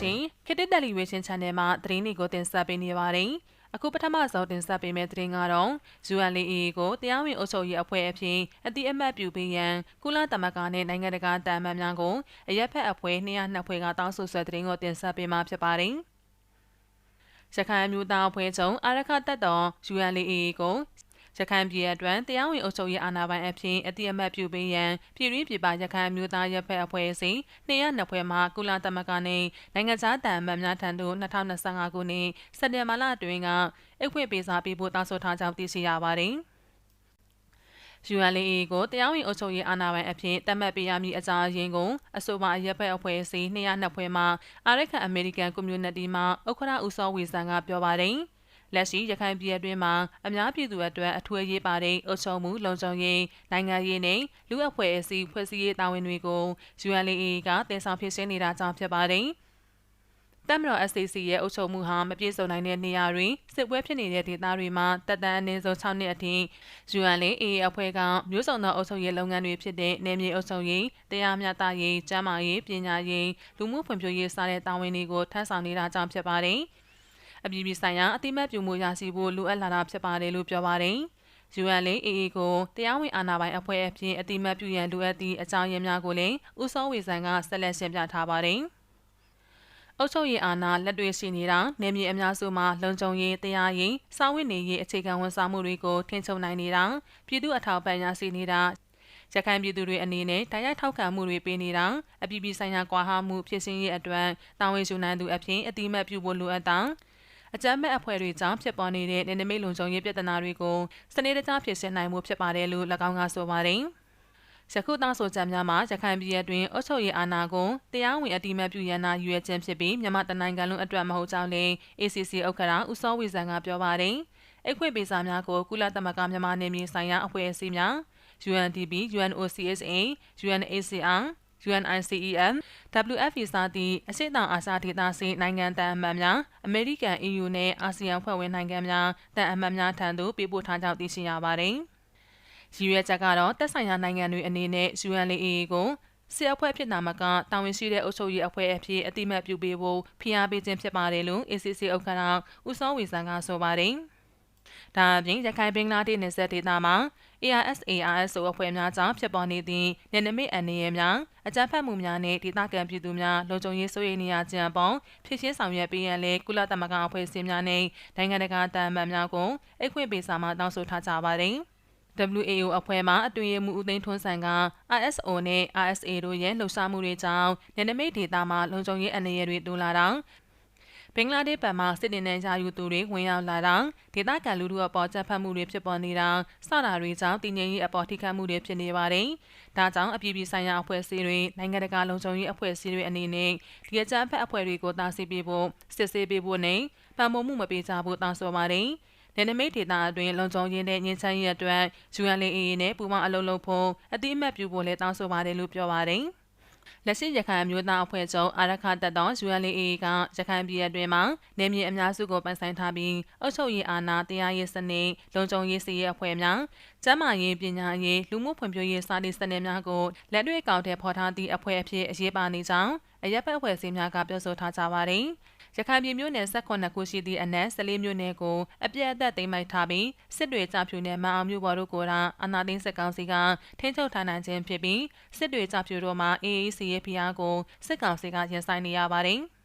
ရှင်ခေတ်တက်လီဝေးရှင်း channel မှာသတင်းတွေကိုတင်ဆက်ပေးနေပါတယ်အခုပထမဆုံးတင်ဆက်ပေးမယ့်သတင်းကတော့ UNLA ကိုတရားဝင်အုပ်ချုပ်ရေးအဖွဲ့အဖြစ်အတိအမှတ်ပြုပေးရန်ကုလသမဂ္ဂနဲ့နိုင်ငံတကာတာမန်များကိုအရက်ဖက်အဖွဲ့202ဖွဲ့ကတောင်းဆိုဆွဲသတင်းကိုတင်ဆက်ပေးမှာဖြစ်ပါတယ်ရခိုင်မျိုးသားအဖွဲ့ချုပ်အာရခတက်တော် UNLA ကို ရခိုင်ပြည်အတွင်းတရားဝင်အုပ်ချုပ်ရေးအာဏာပိုင်အဖြစ်အတိအမှတ်ပြုပေးရန်ပြည်တွင်းပြည်ပရခိုင်မျိုးသားရပ်ဖက်အဖွဲ့အစည်း202ဖွဲ့မှကုလသမဂ္ဂနှင့်နိုင်ငံခြားတန်အမတ်များထံသို့2025ခုနှစ်စက်တင်ဘာလအတွင်းကအခွင့်ပေးစာပေးဖို့တောင်းဆိုထားကြောင်းသိရှိရပါသည်။ ULA ကိုတရားဝင်အုပ်ချုပ်ရေးအာဏာပိုင်အဖြစ်တတ်မှတ်ပေးရမည့်အကြောင်းရင်းကိုအဆိုပါရပ်ဘက်အဖွဲ့အစည်း202ဖွဲ့မှအာရကန်အမေရိကန်ကွန်မြူနတီမှဥက္ကဋ္ဌဦးစောဝေဆန်ကပြောပါတယ်။ လက်ရှိရခိုင်ပြည်အတွင်းမှာအများပြည်သူအတွက်အထွေရေးပါတဲ့အုပ်ချုပ်မှုလုံခြုံရေးနိုင်ငံရေးနဲ့လူအဖွဲ့အစည်းဖွဲ့စည်းရေးတာဝန်တွေကို UNLA ကတင်ဆောင်ဖြစ်ရှင်းနေတာကြောင့်ဖြစ်ပါတယ်။တမတော် SCC ရဲ့အုပ်ချုပ်မှုဟာမပြည့်စုံနိုင်တဲ့နေရာတွေစစ်ပွဲဖြစ်နေတဲ့ဒေသတွေမှာတက်တန်းအနည်းဆုံး6နှစ်အထိ UNLA AA အဖွဲ့ကမျိုးစုံသောအုပ်ချုပ်ရေးလုပ်ငန်းတွေဖြစ်တဲ့နယ်မြေအုပ်ချုပ်ရေးတရားမျှတရေးကျန်းမာရေးပညာရေးလူမှုဖွံ့ဖြိုးရေးစတဲ့တာဝန်တွေကိုထမ်းဆောင်နေတာကြောင့်ဖြစ်ပါတယ်။ အပြည်ပြည်ဆိုင်ရာအတိမတ်ပြုမှုရရှိဖို့လိုအပ်လာတာဖြစ်ပါတယ်လို့ပြောပါတယ်။ UNLA AA ကိုတရားဝင်အာဏာပိုင်အဖွဲ့အဖြစ်အတိမတ်ပြုရန်လိုအပ်သည့်အကြောင်းရင်းများကိုလည်းဦးစောဝေဆန်ကဆက်လက်ရှင်းပြထားပါတယ်။အုပ်ချုပ်ရေးအာဏာလက်တွေ့ရှိနေတာနေမြေအများစုမှာလုံခြုံရေးတရားရေးစာဝတ်နေရေးအခြေခံဝန်ဆောင်မှုတွေကိုထိန်းချုပ်နိုင်နေတာပြည်သူအထောက်ပံ့ရရှိနေတာရခိုင်ပြည်သူတွေအနေနဲ့တရားထောက်ခံမှုတွေပေးနေတာအပြည်ပြည်ဆိုင်ရာကွာဟမှုဖြစ်စဉ်ရေးအတွက်တာဝန်ယူနိုင်သူအဖြစ်အတိမတ်ပြုဖို့လိုအပ်တာ အကြမ်းမဲ့အဖွဲ့တွေကြောင့်ဖြစ်ပေါ်နေတဲ့နေနမိတ်လုံခြုံရေးပြဿနာတွေကိုစနစ်တကျဖြေရှင်းနိုင်မှုဖြစ်ပါတယ်လို့၎င်းကဆိုပါတယ်။ယခုတောင်းဆိုချက်များမှာရခိုင်ပြည်တွင်အုပ်ချုပ်ရေးအာဏာကိုတရားဝင်အတိမတ်ပြုရန်နာရွေးခြင်းဖြစ်ပြီးမြန်မာတနိုင်ငံလုံးအတွက်မဟုတ်ကြောင်းလည်း ACC ဥက္ကဋ္ဌဦးစောဝီဇန်ကပြောပါတယ်။အခွင့်ပေးစာများကိုကုလသမဂ္ဂမြန်မာနယ်မြေဆိုင်ရာအဖွဲ့အစည်းများ UNDP, UNOCSA, UNHCR UNICEF, WFP စသည့်အရှိတောင်အာရှဒေသရှိနိုင်ငံတန်အမတ်များအမေရိကန် EU နဲ့အာဆီယံဖွဲ့ဝင်နိုင်ငံများတန်အမတ်များထံသို့ပေးပို့ထားကြောင်းသိရှိရပါတယ်။ရည်ရွယ်ချက်ကတော့တက်ဆိုင်ရာနိုင်ငံတွေအနေနဲ့ UNLA ကိုစစ်အဖွဲ့ဖြစ်နာမကတာဝန်ရှိတဲ့အုပ်ချုပ်ရေးအဖွဲ့အဖြစ်အတိမတ်ပြုပေးဖို့ဖိအားပေးခြင်းဖြစ်ပါတယ်လို့ ACC ဥက္ကဋ္ဌဦးစောဝေဆန်ကဆိုပါတယ်။ဒါအပြင်ရခိုင်ဘင်္ဂလားဒေ့ရှ်နယ်စပ်ဒေသမှာ ARSARSO အဖွဲ့များကြောင့်ဖြစ်ပေါ်နေသည့်နယ်နိမိတ်အန္တရာယ်များအကြမ်းဖက်မှုများနှင့်ဒေသခံပြည်သူများလုံခြုံရေးစိုးရိမ်နေရခြင်းအပေါ်ဖြစ်ရှင်းဆောင်ရွက်ပေးရန်လည်းကုလသမဂ္ဂအဖွဲ့အစည်းများနှင့်နိုင်ငံတကာတာမန်များကိုအခွင့်ပေးစာမှတောင်းဆိုထားကြပါသည် WAO အဖွဲ့မှအတွင်ရမှုဦးသိန်းထွန်းဆန်က RSO နဲ့ RSA တို့ရဲ့လှုပ်ရှားမှုတွေကြောင့်နယ်နိမိတ်ဒေသမှာလုံခြုံရေးအန္တရာယ်တွေတိုးလာတာ ဘင်္ဂလားဒေ့ရှ်ဘက်မှစစ်တင်တဲ့ယာယူသူတွေဝင်ရောက်လာတာဒေသခံလူထုအပေါ်ချက်ဖတ်မှုတွေဖြစ်ပေါ်နေတာစတာတွေကြောင့်တည်ငြိမ်ရေးအပေါ်ထိခိုက်မှုတွေဖြစ်နေပါတယ်။ဒါကြောင့်အပြည်ပြည်ဆိုင်ရာအဖွဲ့အစည်းတွေနိုင်ငံတကာလုံခြုံရေးအဖွဲ့အစည်းတွေအနေနဲ့ဒီအကြမ်းဖက်အဖွဲ့တွေကိုတားဆီးပေးဖို့စစ်ဆေးပေးဖို့နဲ့ပံ့ပိုးမှုမပေးကြဖို့တောင်းဆိုပါတယ်။နယ်နိမိတ်ဒေသအတွင်းလုံခြုံရေးနဲ့ငြိမ်းချမ်းရေးအတွက် UNLA နဲ့ပူးပေါင်းအလုပ်လုပ်ဖို့အတိအမှတ်ပြုဖို့လည်းတောင်းဆိုပါတယ်လို့ပြောပါတယ်။ လက်ရှိရခိုင်အမျိုးသားအဖွဲ့ချုပ်အာရခတပ်တော် ULA ကရခိုင်ပြည်အတွင်းမှာနေမြေအများစုကိုပိုင်ဆိုင်ထားပြီးအုပ်ချုပ်ရေးအာဏာတရားရေးစနစ်လုံခြုံရေးစီရေးအဖွဲ့များကျန်းမာရေးပညာရေးလူမှုဖွံ့ဖြိုးရေးစတဲ့စနစ်များကိုလက်တွေ့ကောက်တဲ့ဖော်ထားသည့်အဖွဲ့အဖြစ်အရေးပါနေကြောင်းအရက်ဖက်အဖွဲ့အစည်းများကပြောဆိုထားကြပါတယ်။ ရခိုင်ပြည်မြို့နယ်18ခုရှိသည့်အနက်14မြို့နယ်ကိုအပြည့်အသက်သိမ်းပိုက်ထားပြီးစစ်တွေကြဖြူနယ်မအောင်မြို့ပေါ်တို့ကိုရာအနာသိန်းစစ်ကောင်စီကထိန်းချုပ်ထားနိုင်ခြင်းဖြစ်ပြီးစစ်တွေကြဖြူတို့မှာ AAC ရဲ့ဖိအားကိုစစ်ကောင်စီကရင်ဆိုင်နေရပါတယ်။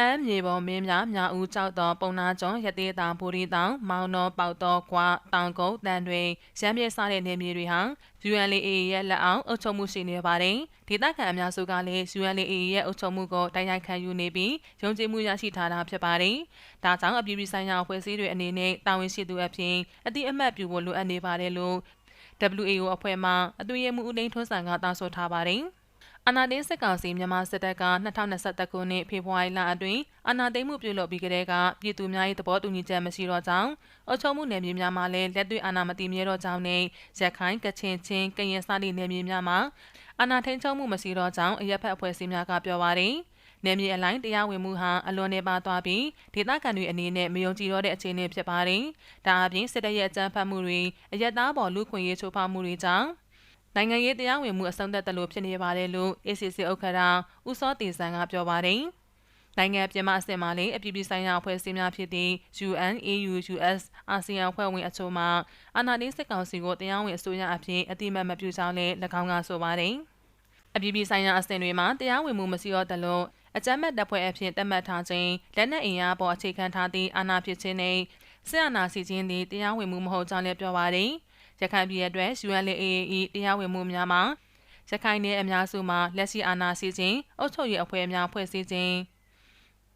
အမ်းမြေပေါ်မင်းများမြောက်ဦးကြောက်တော်ပုံနာကျွန်းရသေးတောင်ဘူရီတောင်မောင်တော်ပေါတော်ကွာတောင်ကုန်းတန်တွင်ရမ်းမြေစားတဲ့နေမြေတွေဟာ UNLA ရဲ့လက်အောက်အုပ်ချုပ်မှုရှိနေပါတယ်။ဒေသခံအများစုကလည်း UNLA ရဲ့အုပ်ချုပ်မှုကိုတိုက်ရိုက်ခံယူနေပြီးယုံကြည်မှုရရှိထားတာဖြစ်ပါတယ်။ဒါကြောင့်အပြည်ပြည်ဆိုင်ရာအဖွဲ့အစည်းတွေအနေနဲ့တာဝန်ရှိသူအဖြစ်အတိအမှတ်ပြုဖို့လိုအပ်နေပါတယ်လို့ WAO အဖွဲ့မှအသွင်ရမှုဦးသိန်းထွန်းဆန်ကတောင်းဆိုထားပါတယ်။ အာဏာသိမ်းစစ်ကောင်စီမြန်မာစစ်တပ်က2021ခုနှစ်ဖေဖော်ဝါရီလအတွင်းအာဏာသိမ်းမှုပြုလုပ်ပြီးကတည်းကပြည်သူများ၏သဘောတူညီချက်မရှိတော့ကြောင်းအုပ်ချုပ်မှုနယ်မြေများမှာလည်းလက်တွေ့အာဏာမတည်မြဲတော့ကြောင်းနဲ့ရခိုင်ကချင်ချင်းကရင်စသည့်နယ်မြေများမှာအာဏာထိန်းချုပ်မှုမရှိတော့ကြောင်းအရက်ဖက်အဖွဲ့အစည်းများကပြောပါရယ်နယ်မြေအလိုက်တရားဝင်မှုဟာအလွန်နေပါသွားပြီးဒေသခံတွေအနေနဲ့မယုံကြည်တော့တဲ့အခြေအနေဖြစ်ပါတယ်။ဒါအပြင်စစ်တပ်ရဲ့အကြမ်းဖက်မှုတွေအရက်သားပေါ်လူခွင့်ရေးချိုးဖောက်မှုတွေကြောင့် နိုင်ငံရေးတရားဝင်မှုအဆုံးသတ်တယ်လို့ဖြစ်နေပါတယ်လို့ ACC ဥက္ကဋ္ဌဦးစောတေဆန်ကပြောပါတယ်။နိုင်ငံပြည်မအဆင့်မှလည်းအပြည်ပြည်ဆိုင်ရာအဖွဲ့အစည်းများဖြစ်သည့် UN, EU, US အာဆီယံအဖွဲ့ဝင်အချို့မှအာဏာသိမ်းစစ်ကောင်စီကိုတရားဝင်အစိုးရအဖြစ်အတိအမှတ်မပြုကြောင်းလည်း၎င်းကဆိုပါတယ်။အပြည်ပြည်ဆိုင်ရာအဆင့်တွေမှာတရားဝင်မှုမရှိတော့သလိုအကြမ်းမဲ့တပ်ဖွဲ့အဖြစ်သတ်မှတ်ထားခြင်းလက်နက်အင်အားပေါ်အခြေခံထားသည့်အာဏာဖြစ်ခြင်းနဲ့ဆရာနာစီခြင်းသည်တရားဝင်မှုမဟုတ်ကြောင်းလည်းပြောပါတယ်။ ရခိုင်ပြည်အတွက် UNAAE တရားဝင်မှုများမှာရခိုင်နယ်အများစုမှာလက်ရှိအာဏာစီခြင်းအုပ်ချုပ်ရေးအဖွဲ့များဖွဲ့စည်းခြင်း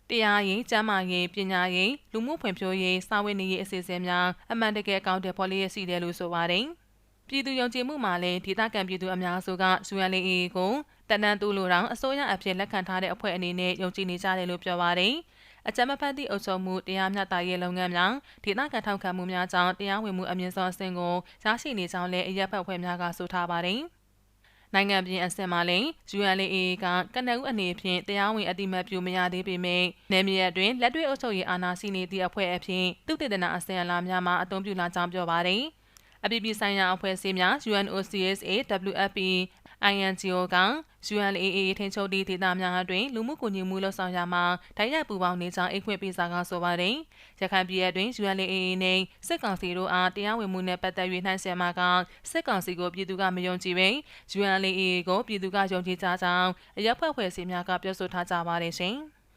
တရားရေး၊ကျန်းမာရေး၊ပညာရေး၊လူမှုဖွံ့ဖြိုးရေး၊စာဝတ်နေရေးအစီအစဉ်များအမှန်တကယ်အကောင့်တွေဖော်လျက်ရှိတယ်လို့ဆိုပါတယ်။ပြည်သူယုံကြည်မှုမှာလည်းဒေသခံပြည်သူအများစုက UNLA ကိုတန်တန်တူလိုတောင်အစိုးရအဖြစ်လက်ခံထားတဲ့အဖွဲ့အနေနဲ့ယုံကြည်နေကြတယ်လို့ပြောပါတယ်။ အကြမ်းမဖက်သည့်အုပ်ချုပ်မှုတရားမျှတရေးလုပ်ငန်းများဒေသခံထောက်ခံမှုများကြောင့်တရားဝင်မှုအမြင့်ဆုံးအဆင့်ကိုရရှိနေကြောင်းလည်းအရက်ဖက်ဖွဲ့များကဆိုထားပါတယ်။နိုင်ငံပြင်အဆင့်မှာလည်း ULA ကကနအူအနေဖြင့်တရားဝင်အတိမတ်ပြုမရသေးပေမယ့်နယ်မြေအတွင်းလက်တွေ့အုပ်ချုပ်ရေးအာဏာရှိနေသည့်အဖွဲ့အဖြစ်သူတည်တနာအဆင့်အလားများမှာအသုံးပြုလာကြောင်းပြောပါတယ်။အပြည်ပြည်ဆိုင်ရာအဖွဲ့အစည်းများ UNOCSA, WFP, INGO က UNAA ထင်ချုပ်သည့်ဒေသများအတွင်းလူမှုကူညီမှုလှုပ်ဆောင်ရာမှာတိုက်ရိုက်ပူးပေါင်းနေကြောင်းအိတ်ခွင့်ပေးစာကဆိုပါတယ်။ရခိုင်ပြည်အတွင်း UNAA နဲ့စစ်ကောင်စီတို့အားတရားဝင်မှုနဲ့ပတ်သက်၍နှိုင်းဆက်မှာကစစ်ကောင်စီကိုပြည်သူကမယုံကြည်ဘဲ UNAA ကိုပြည်သူကယုံကြည်ကြကြောင်းအရက်ဖွဲ့ဖွဲ့စည်းများကပြောဆိုထားကြပါတယ်ရှင်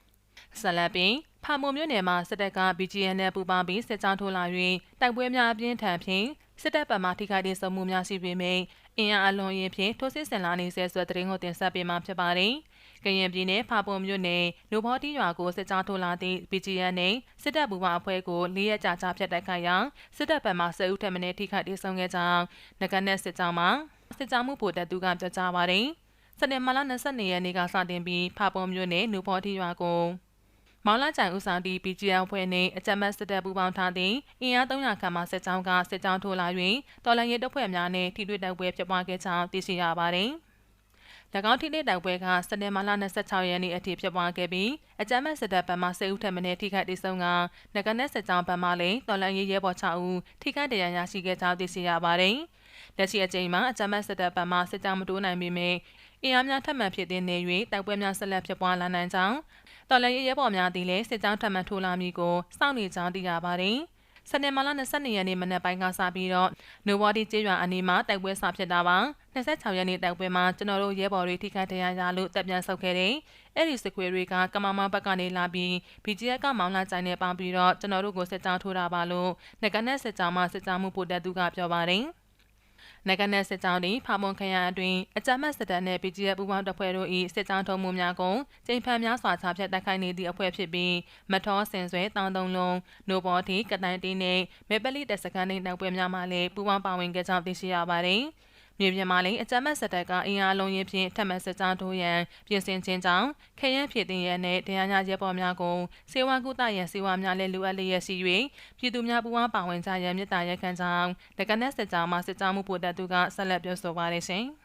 ။ဆလပင်ဖာမုံမြို့နယ်မှာစစ်တပ်က BGN နဲ့ပူးပေါင်းပြီးစစ်ကြောင်းထိုးလာ၍တိုက်ပွဲများအပြင်းထန်ဖြင့် စစ်တပ်ဗမာထိခိုက်ဒေဆုံးမှုများရှိပေမယ့်အင်အားအလွန်ရင်ဖြင့်ထိုးစစ်ဆင်လာနေဆဲဆိုတဲ့သတင်းကိုတင်ဆက်ပေးမှာဖြစ်ပါတယ်။ကရင်ပြည်နယ်ဖာပုံမြို့နယ်လူဘောတီရွာကိုစစ်ကြောထိုးလာသည့် BGN နဲ့စစ်တပ်ဘူမအဖွဲ့ကိုလေးရကြာကြာဖျက်တိုက်ခိုက်ရာစစ်တပ်ဘက်မှဆဲဦးထက်မင်းထိခိုက်ဒေဆုံးခဲ့ကြောင်းငကနဲ့စစ်ကြောင်းမှာစစ်ကြောမှုပိုတက်သူကပြောကြားပါတယ်။စနေမလာ22ရက်နေ့ကစတင်ပြီးဖာပုံမြို့နယ်နူဘောတီရွာကို မောင်လာကြိုင်ဦးဆောင်သည့် BGL ဖွဲ့နှင့်အကြမ်းဖက်စစ်တပ်ပူးပေါင်းထားသည့်အင်အား300ခန့်မှစစ်ကြောင်းကစစ်ကြောင်းထိုးလာ၍တော်လှန်ရေးတပ်ဖွဲ့များနှင့်ထိတွေ့တိုက်ပွဲဖြစ်ပွားခဲ့ကြောင်းသိရှိရပါသည်။၎င်းထိတဲ့တိုက်ပွဲကစနေမာလာ26ရက်နေ့အထိဖြစ်ပွားခဲ့ပြီးအကြမ်းမဲ့စစ်တပ်ဘက်မှ10ဦးထက်မနည်းထိခိုက်ဒေဆုံးကငကနဲ့စစ်ကြောင်းဘက်မှလည်းတော်လန်ရေးရဲဘော်6ဦးထိခိုက်ဒဏ်ရာရရှိခဲ့ကြောင်းသိရှိရပါတယ်။လက်ရှိအချိန်မှာအကြမ်းမဲ့စစ်တပ်ဘက်မှစစ်ကြောင်းမတိုးနိုင်ပေမယ့်အင်အားများထပ်မံဖြစ်တဲ့နေ၍တိုက်ပွဲများဆက်လက်ဖြစ်ပွားလာနိုင်ကြောင်း တော်လည်းရဲဘော်များသည်လည်းစစ်ကြောင်းထပ်မံထိုးလာမည်ကိုစောင့်နေကြောင်းသိရပါတယ်။စနေမလာ22ရက်နေ့မနက်ပိုင်းကစပြီးတော့နိုဝါဒီကျေးရွာအနီးမှာတိုက်ပွဲစဖြစ်တာပါ26ရက်နေ့တိုက်ပွဲမှာကျွန်တော်တို့ရဲဘော်တွေထိခိုက်ဒဏ်ရာရလို့တပ်ပြန်ဆုတ်ခဲ့တယ်အဲ့ဒီစစ်ခွေတွေကကမမောင်ဘက်ကနေလာပြီး BGF ကမောင်လာကြိုင်နဲ့ပေါင်းပြီးတော့ကျွန်တော်တို့ကိုစစ်ကြောင်းထိုးတာပါလို့ငကနဲ့စစ်ကြောင်းမှစစ်ကြောင်းမှုပိုတက်သူကပြောပါတယ် နိုင်ငံနယ်စစ်ကြောင်းသည်ဖာမွန်ခရိုင်အတွင်းအကြမ်းဖက်စစ်တပ်နှင့် BGF ပူးပေါင်းတပ်ဖွဲ့တို့၏စစ်ကြောင်းထုံးမှုများကိုကျိန်ဖန်များစွာချဖြတ်တိုက်ခိုက်နေသည့်အဖွဲ့ဖြစ်ပြီးမထောဆင်ဆွဲတောင်တုံလုံးနိုဘော်တီကတိုင်တီနှင့်မေပလီတက်စကန်နှင့်နောက်ပွဲများမှလည်းပူးပေါင်းပါဝင်ခဲ့ကြောင်းသိရှိရပါသည်။ မြေပြင်မှာလည်းအကြမ်းမဲ့စစ်တပ်ကအင်အားလုံးရင်းဖြင့်ထပ်မံစစ်ကြောင်းထိုးရန်ပြင်ဆင်ခြင်းကြောင့်ခရမ်းဖြစ်တင်ရန်နဲ့တရားညာရဲဘော်များကိုစေဝါကုသရန်စေဝါများလည်းလိုအပ်လျက်ရှိ၍ပြည်သူများပူးပေါင်းပါဝင်ကြရန်မြစ်တာရက်ခံကြောင်းလက်ကနက်စစ်ကြောင်းမှစစ်ကြောင်းမှုပို့တဲ့သူကဆက်လက်ပြောဆိုပါရရှင်။